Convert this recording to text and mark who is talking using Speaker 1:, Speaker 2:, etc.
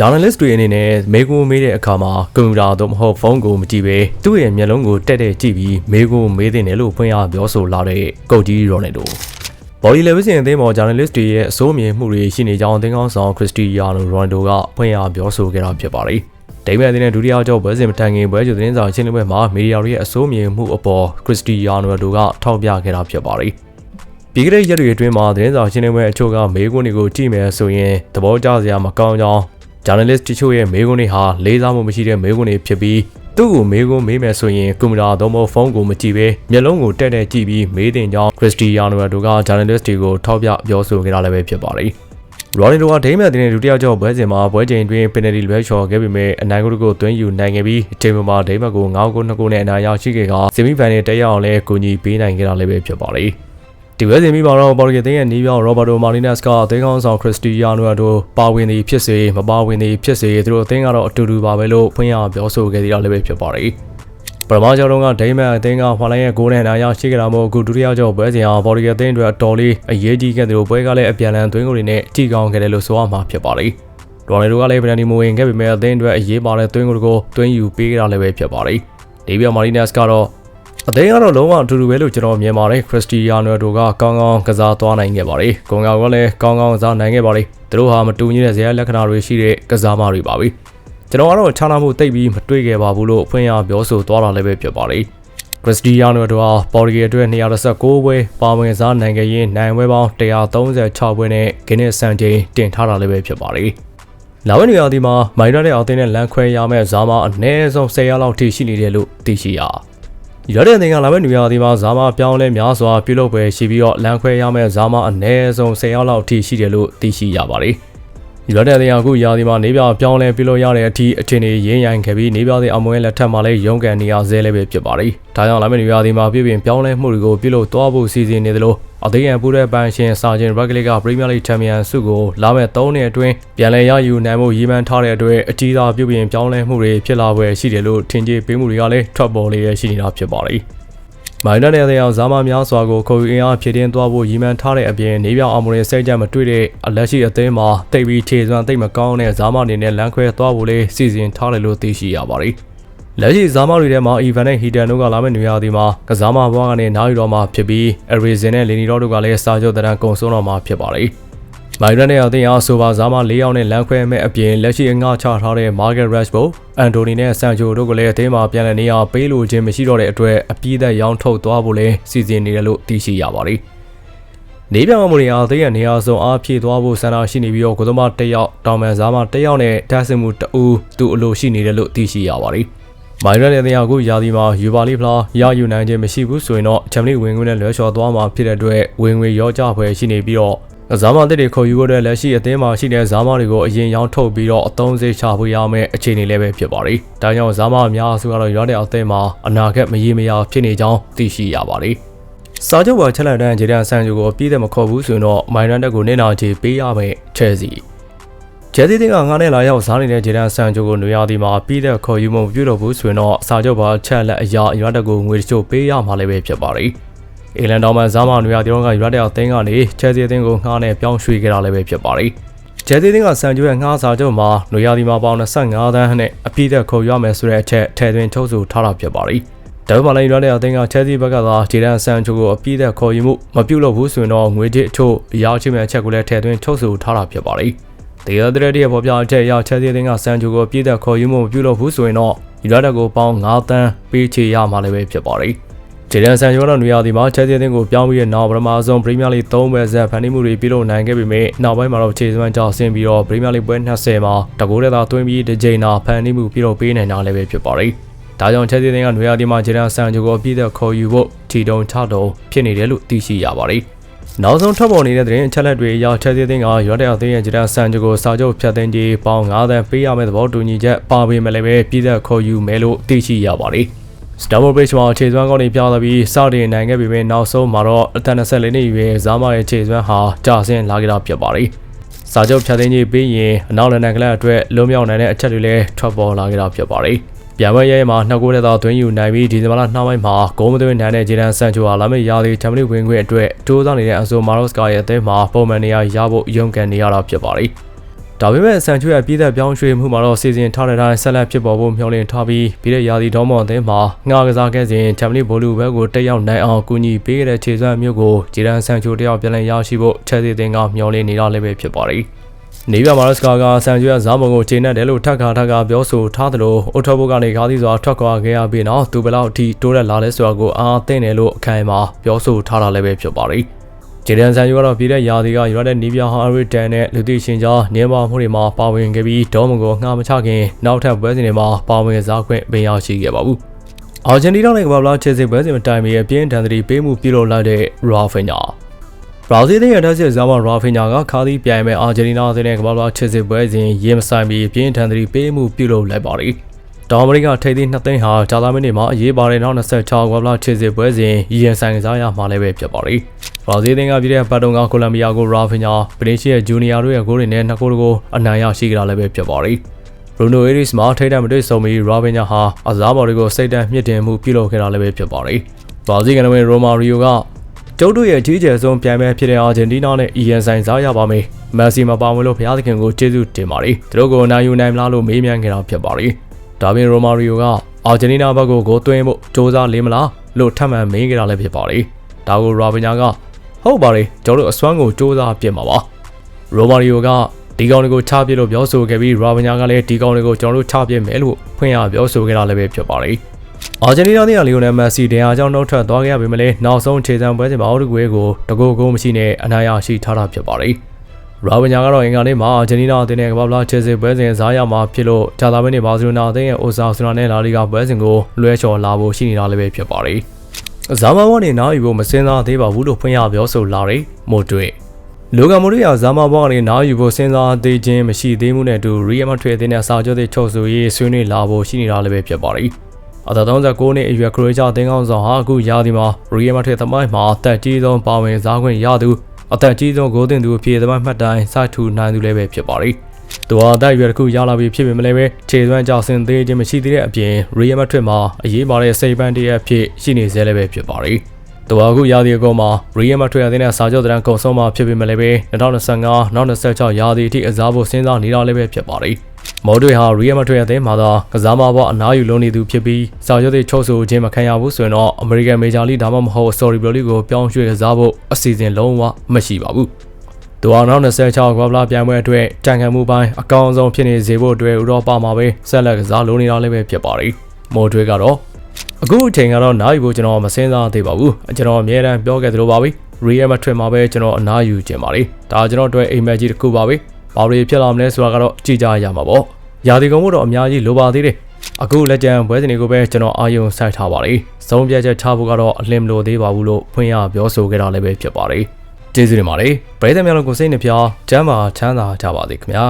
Speaker 1: journalist တွေအနေနဲ့မေးခွန်းမေးတဲ့အခါမှာကွန်ပျူတာသို့မဟုတ်ဖုန်းကိုမကြည့်ဘဲသူ့ရဲ့မျက်လုံးကိုတက်တက်ကြည့်ပြီးမေးခွန်းမေးသင့်တယ်လို့ဖွင့်ရပြောဆိုလာတဲ့ကုတ်ကြီးရိုနယ်ဒိုဘော်လီလေဗစ်စင်အသင်းပေါ် journalist တွေရဲ့အစိုးအမြင်မှုတွေရှိနေကြောင်းအသင်းကောင်းဆောင်ခရစ္စတီယာနိုရိုနယ်ဒိုကဖွင့်ရပြောဆိုခဲ့တာဖြစ်ပါတယ်။ဒိမန်အသင်းနဲ့ဒုတိယကျော်ပွဲစဉ်မတိုင်ခင်ပွဲကျသတင်းစာရှင်းလင်းပွဲမှာမီဒီယာတွေရဲ့အစိုးအမြင်မှုအပေါ်ခရစ္စတီယာနိုရိုနယ်ဒိုကထောက်ပြခဲ့တာဖြစ်ပါတယ်။ပြီးခဲ့တဲ့ရက်တွေအတွင်းမှာသတင်းစာရှင်းလင်းပွဲအချို့ကမေးခွန်းတွေကိုကြည့်မယ်ဆိုရင်သဘောကျစရာမကောင်းကြောင်း journalist တချို့ရဲ့မေးခွန်းတွေဟာလေးစားမှုမရှိတဲ့မေးခွန်းတွေဖြစ်ပြီးသူ့ကိုမေးခွန်းမေးမယ်ဆိုရင်ကွန်ပျူတာသို့မဟုတ်ဖုန်းကိုမကြည့်ဘဲမျက်လုံးကိုတက်တက်ကြည့်ပြီးမေးတင်ကြောင်းခရစ္စတီယာနိုတို့က journalist တွေကိုထောက်ပြပြောဆိုခဲ့တာလည်းပဲဖြစ်ပါတယ်။ရော်နီဒိုကဒိမန်တင်တဲ့ဒုတိယကျော်ပွဲစဉ်မှာပွဲချိန်တွင်ပင်နယ်တီလွဲချော်ခဲ့ပေမဲ့အနိုင်ဂိုးကိုသွင်းယူနိုင်ခဲ့ပြီးအချိန်မှာဒိမန်ကို9ဂိုး2ဂိုးနဲ့အနိုင်ရရှိခဲ့ကဆီမီဖိုင်နယ်တက်ရောက်အောင်လဲကူညီပေးနိုင်ခဲ့တာလည်းပဲဖြစ်ပါတယ်။ ဒီဝဲစဉ်ပြီးမှာတော့ပေါ်တူဂီသင်းရဲ့နီးပြောင်းရောဘတ်တိုမာလီနက်စ်ကအသင်းကောင်းဆောင်ခရစ္စတီယာနိုတို့ပါဝင်သည်ဖြစ်စေမပါဝင်သည်ဖြစ်စေသူတို့အသင်းကတော့အတူတူပါပဲလို့ဖွင့်ရပြောဆိုခဲ့သေးတာလည်းပဲဖြစ်ပါတယ်ပထမကျောင်းတော့ကဒိမန်အသင်းကဟွာလိုင်းရဲ့ဂိုးနဲ့နိုင်ရရှိကြတာမို့အခုဒုတိယကျောင်းပွဲစဉ်ဟာပေါ်တူဂီအသင်းအတွက်အတော်လေးအရေးကြီးခဲ့တယ်လို့ပွဲကလည်းအပြန်အလှန်သွင်းကိုတွေနဲ့ကြည်ကောင်းခဲ့တယ်လို့ဆိုရမှာဖြစ်ပါတယ်ဒေါ်နယ်တို့ကလည်းပန်နီမိုဝင်ခဲ့ပေမဲ့အသင်းအတွက်အရေးပါတဲ့သွင်းကိုတွေကိုသွင်းယူပေးကြတာလည်းပဲဖြစ်ပါတယ်ဒီပြမာလီနက်စ်ကတော့ အသိန်းကတော့လုံးဝအတူတူပဲလို့ကျွန်တော်မြင်ပါတယ်ခရစ္စတီယာနိုတို့ကကောင်းကောင်းကစားသွားနိုင်ခဲ့ပါတယ်။ကွန်ကောင်ကလည်းကောင်းကောင်းကစားနိုင်ခဲ့ပါတယ်။သူတို့ဟာမတူညီတဲ့ဇယက်လက္ခဏာတွေရှိတဲ့ကစားမတွေပါပဲ။ကျွန်တော်ကတော့ခြားနာမှုတိတ်ပြီးမတွေ့ခဲ့ပါဘူးလို့ဖွင့်ရပြောဆိုသွားတာလည်းပဲဖြစ်ပါတယ်။ခရစ္စတီယာနိုတို့ဟာပေါ်တူဂီအတွက်216ပွဲပါဝင်စားနိုင်ခဲ့ရင်နိုင်ပွဲပေါင်း136ပွဲနဲ့ဂင်းနစ်စံချိန်တင်ထားတာလည်းပဲဖြစ်ပါတယ်။လာဝဲနေရာဒီမှာမိုင်ရတဲ့အောက်တင်းနဲ့လန်ခွဲရမယ့်ဇာမအနည်းဆုံး10ရက်လောက်ထိရှိနေတယ်လို့သိရှိရ။ ရတဲ့အသင်ကလာမယ့်နေရာဒီမှာဇာမပြောင်းလဲများစွာပြုလုပ်ပွဲရှိပြီးတော့လန်ခွဲရမယ့်ဇာမအနည်းဆုံး10ရောက်လောက်အထိရှိတယ်လို့သိရှိရပါတယ်။ ရတဲ့အသင်ကအခုရာဒီမှာနေပြပြောင်းလဲပြုလုပ်ရတဲ့အထိအခြေအနေရင်းရိုင်ခဲ့ပြီးနေပြတဲ့အောင်မွေးလက်ထက်မှာလည်းရုန်းကန်နေရဆဲလည်းပဲဖြစ်ပါတယ်။ဒါကြောင့်လာမယ့်နေရာဒီမှာပြည်ပြင်ပြောင်းလဲမှုတွေကိုပြုလုပ်သွားဖို့စီစဉ်နေသလိုအသေးရန်ပူတဲ့ပန်ရှင်စာချင်းရက်ကလေးကပရီးမီယာလိချန်ပီယံဆုကိုလာမယ့်၃နှစ်အတွင်းပြန်လည်ရယူနိုင်မှုရည်မှန်းထားတဲ့အတွက်အကြီးသားပြုပြင်ပြောင်းလဲမှုတွေဖြစ်လာပွဲရှိတယ်လို့ထင်ကြေးပေးမှုတွေကလည်းထွက်ပေါ်လေရရှိနေတာဖြစ်ပါတယ်။ မိုင်းနယ်တဲ့အောင်ဇာမများစွာကိုခေါ်ယူအင်အားဖြည့်တင်းသွားဖို့ရည်မှန်းထားတဲ့အပြင်နေပြောင်အောင်မရင်စိတ်ကြမတွေ့တဲ့အလက်ရှိအသင်းမှာတိတ်ပြီးခြေစွမ်းတိတ်မကောင်းတဲ့ဇာမအနေနဲ့လမ်းခွဲသွားဖို့လေးစီစဉ်ထားတယ်လို့သိရှိရပါတယ်။လက်ရှိဇာမတွေထဲမှာအီဗန်နဲ့ဟီတန်တို့ကလာမယ့်နေရာဒီမှာကစားမဘွားကနေနားယူတော့မှာဖြစ်ပြီးအရီဇင်နဲ့လီနီရောတို့ကလည်းစာချုပ်တရန်ကုံဆုံးတော့မှာဖြစ်ပါတယ်။ မိုင်ရန်နဲ့အသင်းအားဆိုပါဇာမ၄ယောက်နဲ့လမ်းခွဲမဲ့အပြင်လက်ရှိအငှားချထားတဲ့မာဂက်ရက်စ်ဘိုအန်တိုနီနဲ့ဆန်ချိုတို့ကလည်းအသင်းမှာပြန်လည်နေရာပေးလိုခြင်းမရှိတော့တဲ့အတွက်အပြည့်သက်ရောင်းထုတ်သွားဖို့လည်းစီစဉ်နေတယ်လို့သိရှိရပါတယ်။နေပြောင်မရီယာအသင်းရဲ့နေရာဆုံးအားဖြည့်သွားဖို့ဆန္ဒရှိနေပြီးတော့ကိုသမားတစ်ယောက်တောင်မန်ဇာမတစ်ယောက်နဲ့ဓာတ်စင်မှုတအူးသူ့အလိုရှိနေတယ်လို့သိရှိရပါတယ်။မိုင်ရတဲ့တရားကိုယာဒီမှာယူပါလီဖလာရယူနိုင်ခြင်းမရှိဘူးဆိုရင်တော့ချမ်လီဝင်ငွေနဲ့လွှဲချော်သွားမှာဖြစ်တဲ့အတွက်ဝင်ငွေရောကြဖွယ်ရှိနေပြီးတော့ ဇာမတစ်တွေခေါ်ယူဖို့တဲ့လက်ရှိအသင်းမှာရှိတဲ့ဇာမတွေကိုအရင်ရောင်းထုတ်ပြီးတော့အသုံးစေချဖို့ရမယ့်အခြေအနေလည်းပဲဖြစ်ပါတယ်။ဒါကြောင့်ဇာမအများစုကတော့ရွာတဲ့အသင်းမှာအနာဂတ်မရေမရာဖြစ်နေကြောင်းသိရှိရပါတယ်။စာချုပ်ပါချက်လက်တန်းဂျေဒန်ဆန်ဂျူကိုပြည်တယ်မခေါ်ဘူးဆိုရင်တော့မိုင်ရန်တက်ကိုနေနာချေပေးရမယ့်ချဲစီ။ဂျယ်သီတင်ကငါနဲ့လာရောက်စားနေတဲ့ဂျေဒန်ဆန်ချိုကိုနွေရာသီမှာပြီးတဲ့ခေါ်ယူမှုပြုလုပ်ဘူးဆိုရင်တော့စာချုပ်ပါချက်လက်အရာအရတက်ကိုငွေတချို့ပေးရမှာလည်းပဲဖြစ်ပါတယ်။ အီလန်တောင်မှဇာမနွေရာသီတော့ကရွာတဲ့အသင်းကနေချဲစီအသင်းကိုငှားနဲ့ပြောင်းရွှေ့ခဲ့တာလည်းပဲဖြစ်ပါတယ်။ဂျယ်သီတင်ကဆန်ချိုရဲ့ငှားစာချုပ်မှာနွေရာသီမှာပေါင်25သန်းနဲ့အပြည့်သက်ခေါ်ရမယ်ဆိုတဲ့အချက်ထည့်သွင်းထုတ်ဆိုထားတာဖြစ်ပါတယ်။ဒါပေမဲ့လည်းရွာတဲ့အသင်းကချဲစီဘက်ကသာဂျေဒန်ဆန်ချိုကိုအပြည့်သက်ခေါ်ယူမှုမပြုလုပ်ဘူးဆိုရင်တော့ငွေကြေးအချို့အရာချင်းမဲ့အချက်ကိုလည်းထည့်သွင်းထုတ်ဆိုထားတာဖြစ်ပါတယ်။တရားတရက်တည်းပေါ်ပြအထက်ရောက်ချက်သေးတဲ့ကစံချိုကိုပြည်သက်ခေါ်ယူမှုမပြုလုပ်ဘူးဆိုရင်တော့ယူရတက်ကိုပေါင်း9တန်းပေးချေရမှာလည်းပဲဖြစ်ပါတယ်။ ဂျေဒန်ဆန်ချိုတော့နေရာဒီမှာချက်သေးတဲ့ကိုပြောင်းပြီးတဲ့နောက်ပထမဆုံးပရီးမီယာလိ3ပဲဆက်ဖန်တီးမှုတွေပြုလုပ်နိုင်ခဲ့ပေမဲ့နောက်ပိုင်းမှာတော့ခြေစွမ်းကြောက်ဆင်းပြီးတော့ပရီးမီယာလိပွဲ20မှာတကိုးတဲ့သာသွင်းပြီးတစ်ချိန်နာဖန်တီးမှုပြုလုပ်ပေးနိုင်တာလည်းပဲဖြစ်ပါတယ်။ဒါကြောင့်ချက်သေးတဲ့ကနေရာဒီမှာဂျေဒန်ဆန်ချိုကိုပြည်သက်ခေါ်ယူဖို့ထီတုံချတုံဖြစ်နေတယ်လို့သိရှိရပါတယ်။နောက်ဆုံးထွက်ပေါ်နေတဲ့သတင်းအချက်လက်တွေအရချက်သေးသေးကရွာတဲ့အသေးရဲ့ဂျန်ဆန်ဂျကိုစာချုပ်ဖြတ်သိမ်းကြီးပေါင်း9သန်းပေးရမယ့်သဘောတူညီချက်ပါပေမဲ့လည်းပဲပြည်သက်ခေါ်ယူမယ်လို့သိရှိရပါတယ်။ Stamford Bridge မှာခြေစွမ်းကောင်းတွေပြလာပြီးစတင်နိုင်ခဲ့ပေမဲ့နောက်ဆုံးမှာတော့အသက်24နှစ်အရွယ်ဇာမရဲ့ခြေစွမ်းဟာကျဆင်းလာခဲ့တာဖြစ်ပါတယ်။စာချုပ်ဖြတ်သိမ်းကြီးပြီးရင်အနောက်လန်ဒန်ကလပ်အတွက်လွန်မြောက်နိုင်တဲ့အချက်တွေလည်းထွက်ပေါ်လာခဲ့တာဖြစ်ပါတယ်။ပြန်ပွဲရဲမှာနှစ်ကိုးတဲ့သာသွင်းယူနိုင်ပြီးဒီဇင်ဘာလနှောင်းပိုင်းမှာဂိုးမသွင်းနိုင်တဲ့ဂျေဒန်ဆန်ချိုဟာလာမယ့်ရာသီချန်ပီယံဝင်ခွင့်အတွက်တိုးစားနေတဲ့အဆိုမာရော့စကာရဲ့အသင်းမှာပုံမှန်နေရာရဖို့ရုန်းကန်နေရတာဖြစ်ပါတယ်။ ဒါပေမဲ့ဆန်ချွေရဲ့ပြည်သက်ပြောင်းရွှေ့မှုမှာတော့စီစဉ်ထားတဲ့အတိုင်းဆက်လက်ဖြစ်ပေါ်ဖို့မျှော်လင့်ထားပြီးပြီးတဲ့ရာသီတော်မော်အသင်းမှာငှားကစားခဲ့စဉ်ချန်ပီယံဘိုလူဘက်ကိုတက်ရောက်နိုင်အောင်ကူညီပေးခဲ့တဲ့ခြေစွမ်းမျိုးကိုဂျီရန်ဆန်ချိုတယောက်ပြန်လည်ရရှိဖို့ချက်စီတင်ကမျှော်လင့်နေတာလည်းပဲဖြစ်ပါတယ်။နေပြမာရစကာကဆန်ချွေရဲ့ဇာမုံကိုချိန်နဲ့တယ်လို့ထပ်ခါထပ်ခါပြောဆိုထားသလိုအိုထောဘုတ်ကနေကားသီးစွာထွက်ခွာခဲ့ရပြီးနောက်သူဘယ်လောက်အထိတိုးတက်လာလဲဆိုတာကိုအားသိနေလို့အခိုင်အမာပြောဆိုထားတာလည်းပဲဖြစ်ပါတယ်။ ဂျေဒန်ဆန်ယူကတော့ပြည်တဲ့ယာဒီကယူရတဲ့နီးပြဟာရီတန်နဲ့လူသိရှင်ကြားနေပါမှုတွေမှာပါဝင်ခဲ့ပြီးဒေါမန်ကိုငှားမချခင်နောက်ထပ်ပွဲစဉ်တွေမှာပါဝင်စားခွင့်ပေးရရှိခဲ့ပါဘူး။အာဂျင်တီးနားနဲ့ကမ္ဘာလားချယ်ဆီပွဲစဉ်တိုင်မီအပြင်းထန်သတိပေးမှုပြုလုပ်လိုက်တဲ့ရာဖင်ညာဘရာဇီးရဲ့တက်စစ်ဇာမရာဖင်ညာကခါသီးပြိုင်မဲ့အာဂျင်တီးနားနဲ့ကမ္ဘာလားချယ်ဆီပွဲစဉ်ရင်မဆိုင်ပြီးအပြင်းထန်သတိပေးမှုပြုလုပ်လိုက်ပါသည်။ တောင်အမေရိကထိပ်သီးနှစ်သိန်းဟာဂျာသာမင်းတွေမှာအရေးပါတဲ့နောက်26ကမ္ဘာလားချယ်ဆီပွဲစဉ်ရင်ဆိုင်ကစားရမှာလည်းပဲဖြစ်ပါသည်။ဘရာဇီးသင်းကပြည်တဲ့ပတ်တုံကကိုလံဘီယာကိုရာဖင်ညာဗနစ်ရှီရဲ့ဂျူနီယာတို့ရဲ့ဂိုးတွေနဲ့နှစ်ဂိုးကိုအနိုင်ရရှိကြတာလည်းပဲဖြစ်ပါတယ်။ဘရူနိုအေရစ်မှာထိတ်တန့်မတွေ့ဆုံပြီးရာဖင်ညာဟာအစားဘော်တွေကိုစိတ်တန့်မြင့်တင်မှုပြုလုပ်ခဲ့တာလည်းပဲဖြစ်ပါတယ်။ဘရာဇီးကနဝင်ရိုမာရီယိုကကျုပ်တို့ရဲ့ကြီးကျယ်ဆုံးပြိုင်ပွဲဖြစ်တဲ့အာဂျင်တီးနားနဲ့အီယန်ဆိုင်စားရပါမယ်။မက်ဆီမပါဝင်လို့ဘုရားသခင်ကိုကျေးဇူးတင်ပါတယ်။သူတို့ကိုနိုင်ယူနိုင်မလားလို့မေးမြန်းခဲ့တာဖြစ်ပါတယ်။ ဒါပြင်ရိုမာရီယိုကအာဂျင်တီးနားဘက်ကိုဂိုးသွင်းဖို့စ조사လေးမလားလို့ထပ်မံမေးခဲ့တာလည်းဖြစ်ပါတယ်။ဒါကိုရာဖင်ညာကဟုတ်ပါတယ်ကျွန်တော်တို့အစွမ်းကိုစူးစမ်းပြင်မှာပါရိုမာရီယိုကဒီကောင်တွေကိုချပြလို့ပြောဆိုခဲ့ပြီးရာဗညာကလည်းဒီကောင်တွေကိုကျွန်တော်တို့ချပြမယ်လို့ဖွင့်ရပြောဆိုခဲ့တာလည်းပဲဖြစ်ပါတယ်အာဂျင်တီးနားရဲ့လီယိုနယ်မက်ဆီတရားကြောင့်နှုတ်ထွက်သွားခဲ့ရပေမဲ့လည်းနောက်ဆုံးခြေစံပွဲစဉ်မှာအော်ရဂွေးကိုတကူကုန်းမရှိနဲ့အနိုင်ရရှိထားတာဖြစ်ပါတယ် ရာဗညာကတော့အင်္ဂါနေ့မှာအာဂျင်တီးနားအသင်းနဲ့ကမ္ဘာ့ဖလားချယ်ဆီပွဲစဉ်စားရမှာဖြစ်လို့ဂျာတာမင်းနဲ့ဘာစီလိုနာအသင်းရဲ့အိုဆာဆူနာနဲ့လာလီဂါပွဲစဉ်ကိုလွှဲချော်လာဖို့ရှိနေတာလည်းပဲဖြစ်ပါတယ်ဇာမဘောနဲ့နားယူဖို့မစင်စားသေးပါဘူးလို့ဖွင့်ရပြောဆိုလာတယ်မို့တွေ့လူကမိုရီယာဇာမဘောကနေနားယူဖို့စဉ်းစားသေးခြင်းမရှိသေးမှုနဲ့အတူရီယမထွေတဲ့နဲ့စာချုပ်တွေချုပ်ဆိုရေးဆွေးနွေးလာဖို့ရှိနေတာလည်းပဲဖြစ်ပါတယ်အသက်39နှစ်အရွယ်ခရိုအေးရှားတင်းကောင်းဆောင်ဟာအခုရာသီမှာရီယမထွေသမိုင်းမှာအသက်ကြီးဆုံးပါဝင်စားခွင့်ရသူ အသက်ကြီးဆုံးဂိုးတင်သူအဖြစ်သမိုင်းမှတ်တိုင်စိုက်ထူနိုင်သူလည်းပဲဖြစ်ပါတယ်သူဟာအသက်အရွယ်တစ်ခုရလာပြီးဖြစ်ပေမဲ့လည်းပဲခြေစွမ်းကြောက်စင်သေးခြင်းမရှိသေးတဲ့အပြင်ရီယမထွေမှာအရေးပါတဲ့စိတ်ပန်းတရက်ဖြစ်ရှိနေသေးလည်းပဲဖြစ်ပါတယ်။သူဟာအခုရာသီအကုန်မှာရီယမထွေအသင်းနဲ့စာချုပ်တန်းကုံဆုံးမှာဖြစ်ပေမဲ့လည်းပဲ2025 2026ရာသီအထိအစားဖို့စဉ်းစားနေတာလည်းပဲဖြစ်ပါတယ်။ မော်တွေဟာရီယမထွေအသင်းမှာသာကစားမပေါ်အနားယူလုံးနေသူဖြစ်ပြီးစာချုပ်တွေချုပ်ဆိုခြင်းမခံရဘူးဆိုရင်တော့အမေရိကန်မေဂျာလိဒါမှမဟုတ်ဆော်ရီဘလိုလီကိုပြောင်းရွှေ့ကစားဖို့အစီအစဉ်လုံးဝမရှိပါဘူး။သူအောင်နောက်26ကမ္ဘာပြိုင်ပွဲအတွက်တန်ခံမှုပိုင်းအကောင်းဆုံးဖြစ်နေစေဖို့အတွက်ဥရောပမှာပဲဆက်လက်ကစားလိုနေတာလည်းပဲဖြစ်ပါတယ်။မော်တွေကတော့အခုအချိန်ကတော့နားယူဖို့ကျွန်တော်မစင်းစားသေးပါဘူး။ကျွန်တော်အများတန်းပြောခဲ့သလိုပါပဲ။ Real Madrid မှာပဲကျွန်တော်အနားယူခြင်းပါလေ။ဒါကျွန်တော်အတွက်အိမ်မက်ကြီးတစ်ခုပါပဲ။ ဘာတွေဖြစ်လာမလဲဆိုတာကတော့ကြည့်ကြရမှာပေါ့။ရာသီကုန်မှုတော့အများကြီးလိုပါသေးတယ်။အခုလက်ကျန်ပွဲစဉ်တွေကိုပဲကျွန်တော်အာရုံစိုက်ထားပါလေ။သုံးပြချက်ချဖို့ကတော့အလင်းမလိုသေးပါဘူးလို့ဖွင့်ရပြောဆိုခဲ့တာလည်းပဲဖြစ်ပါတယ်။ကျေးဇူးတင်ပါတယ်ပရိသတ်များလုံးကိုစိတ်နှပြချမ်းသာချမ်းသာကြပါစေခင်ဗျာ